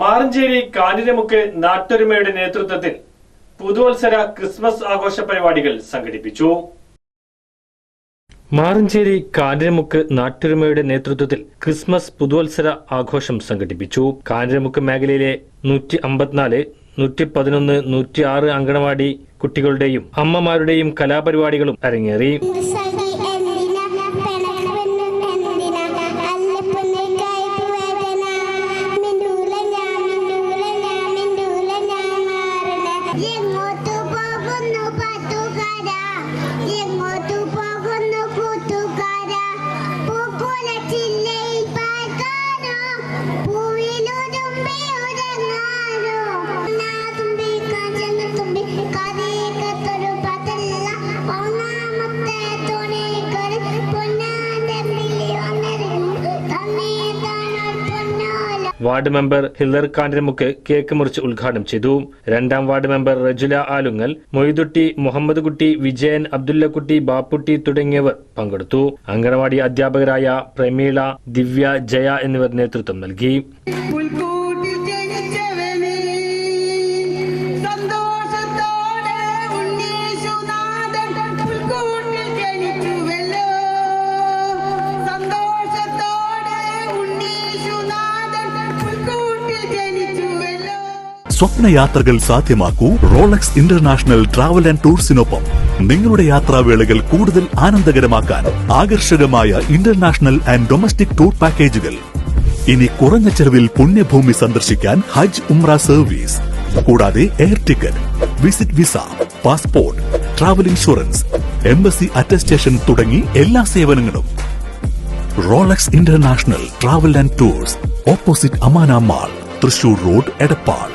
മാറഞ്ചേരി കാഞ്ഞിരമുക്ക് നാട്ടൊരുമയുടെ നേതൃത്വത്തിൽ പുതുവത്സര ക്രിസ്മസ് ആഘോഷ പരിപാടികൾ സംഘടിപ്പിച്ചു. മാറഞ്ചേരി കാഞ്ഞിരമുക്ക് നാട്ടൊരുമയുടെ നേതൃത്വത്തിൽ ക്രിസ്മസ് പുതുവത്സര ആഘോഷം സംഘടിപ്പിച്ചു. കാഞ്ഞിരമുക്ക് മേഖലയിലെ നൂറ്റി അമ്പത്തിനാല് നൂറ്റി പതിനൊന്ന് നൂറ്റി ആറ് അങ്കണവാടി കുട്ടികളുടെയും അമ്മമാരുടെയും കലാപരിപാടികളും അരങ്ങേറി. Ward member Hillar Kanthiramukku cake മുറിച്ച് ഉദ്ഘാടനം ചെയ്തു. രണ്ടാം വാർഡ് മെമ്പർ റജുല ആലുങ്ങൽ മൊയ്തുട്ടി മുഹമ്മദ് കുട്ടി വിജയൻ അബ്ദുല്ലക്കുട്ടി ബാപ്പുട്ടി തുടങ്ങിയവർ പങ്കെടുത്തു. അംഗനവാടി അധ്യാപകരായ പ്രമീള ദിവ്യ ജയ എന്നിവർ നേതൃത്വം നൽകി. സ്വപ്നയാത്രകൾ സാധ്യമാക്കൂ റോളക്സ് ഇന്റർനാഷണൽ ട്രാവൽ ആൻഡ് ടൂർസിനൊപ്പം നിങ്ങളുടെ യാത്രാവേളകൾ കൂടുതൽ ആനന്ദകരമാക്കാൻ ആകർഷകമായ ഇന്റർനാഷണൽ ആൻഡ് ഡൊമസ്റ്റിക് ടൂർ പാക്കേജുകൾ. ഇനി കുറഞ്ഞ ചെലവിൽ പുണ്യഭൂമി സന്ദർശിക്കാൻ ഹജ്ജ് ഉംറ സർവീസ്. കൂടാതെ air ticket visit visa passport travel insurance embassy attestation തുടങ്ങി എല്ലാ സേവനങ്ങളും. Rolex international travel and tours opposite Amana mall Thrissur road Edappal.